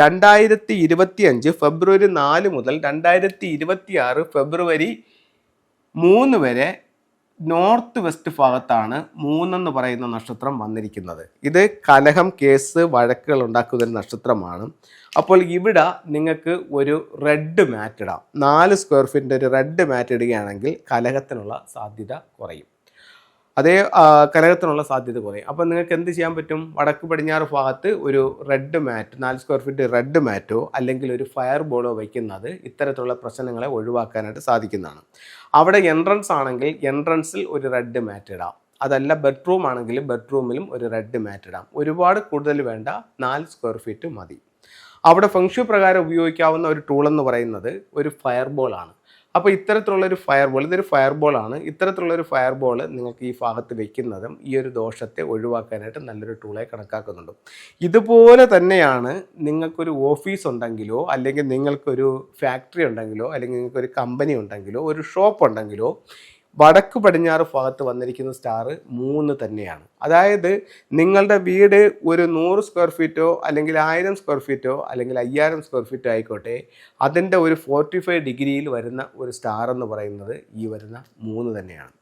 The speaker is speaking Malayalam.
രണ്ടായിരത്തി ഇരുപത്തി അഞ്ച് ഫെബ്രുവരി നാല് മുതൽ രണ്ടായിരത്തി ഇരുപത്തി ആറ് ഫെബ്രുവരി മൂന്ന് വരെ നോർത്ത് വെസ്റ്റ് ഭാഗത്താണ് മൂന്നെന്ന് പറയുന്ന നക്ഷത്രം വന്നിരിക്കുന്നത്. ഇത് കലഹം കേസ് വഴക്കുകൾ ഉണ്ടാക്കുന്ന ഒരു നക്ഷത്രമാണ്. അപ്പോൾ ഇവിടെ നിങ്ങൾക്ക് ഒരു റെഡ് മാറ്റ് ഇടാം. നാല് സ്ക്വയർ ഫീറ്റിന്റെ ഒരു റെഡ് മാറ്റ് ഇടുകയാണെങ്കിൽ കലഹത്തിനുള്ള സാധ്യത കുറയും. അതേ കലകത്തിനുള്ള സാധ്യത കുറയും. അപ്പോൾ നിങ്ങൾക്ക് എന്ത് ചെയ്യാൻ പറ്റും? വടക്ക് പടിഞ്ഞാറ് ഭാഗത്ത് ഒരു റെഡ് മാറ്റ് നാല് സ്ക്വയർ ഫീറ്റ് റെഡ് മാറ്റോ അല്ലെങ്കിൽ ഒരു ഫയർ ബോളോ വയ്ക്കുന്നത് ഇത്തരത്തിലുള്ള പ്രശ്നങ്ങളെ ഒഴിവാക്കാനായിട്ട് സാധിക്കുന്നതാണ്. അവിടെ എൻട്രൻസ് ആണെങ്കിൽ എൻട്രൻസിൽ ഒരു റെഡ് മാറ്റ് ഇടാം. അതല്ല ബെഡ്റൂം ആണെങ്കിൽ ബെഡ്റൂമിലും ഒരു റെഡ് മാറ്റ് ഇടാം. ഒരുപാട് കൂടുതൽ വേണ്ട നാല് സ്ക്വയർ ഫീറ്റ് മതി. അവിടെ ഫംഗ്ഷൻ പ്രകാരം ഉപയോഗിക്കാവുന്ന ഒരു ടൂൾ എന്ന് പറയുന്നത് ഒരു ഫയർ ബോൾ ആണ്. അപ്പോൾ ഇത്തരത്തിലുള്ള ഒരു ഫയർ ബോൾ ഇതൊരു ഫയർ ബോളാണ് ഇത്തരത്തിലുള്ള ഒരു ഫയർ ബോൾ നിങ്ങൾക്ക് ഈ ഭാഗത്ത് വെക്കുന്നതും ഈ ഒരു ദോഷത്തെ ഒഴിവാക്കാനായിട്ട് നല്ലൊരു ടൂളായി കണക്കാക്കുന്നുണ്ട്. ഇതുപോലെ തന്നെയാണ് നിങ്ങൾക്കൊരു ഓഫീസ് ഉണ്ടെങ്കിലോ അല്ലെങ്കിൽ നിങ്ങൾക്കൊരു ഫാക്ടറി ഉണ്ടെങ്കിലോ അല്ലെങ്കിൽ നിങ്ങൾക്കൊരു കമ്പനി ഉണ്ടെങ്കിലോ ഒരു ഷോപ്പ് ഉണ്ടെങ്കിലോ വടക്ക് പടിഞ്ഞാറ് ഭാഗത്ത് വന്നിരിക്കുന്ന സ്റ്റാർ മൂന്ന് തന്നെയാണ്. അതായത് നിങ്ങളുടെ വീട് ഒരു നൂറ് സ്ക്വയർ ഫീറ്റോ അല്ലെങ്കിൽ ആയിരം സ്ക്വയർ ഫീറ്റോ അല്ലെങ്കിൽ അയ്യായിരം സ്ക്വയർ ഫീറ്റോ ആയിക്കോട്ടെ അതിന്റെ ഒരു ഫോർട്ടി ഫൈവ് ഡിഗ്രിയിൽ വരുന്ന ഒരു സ്റ്റാർ എന്ന് പറയുന്നത് ഈ വരുന്ന മൂന്ന് തന്നെയാണ്.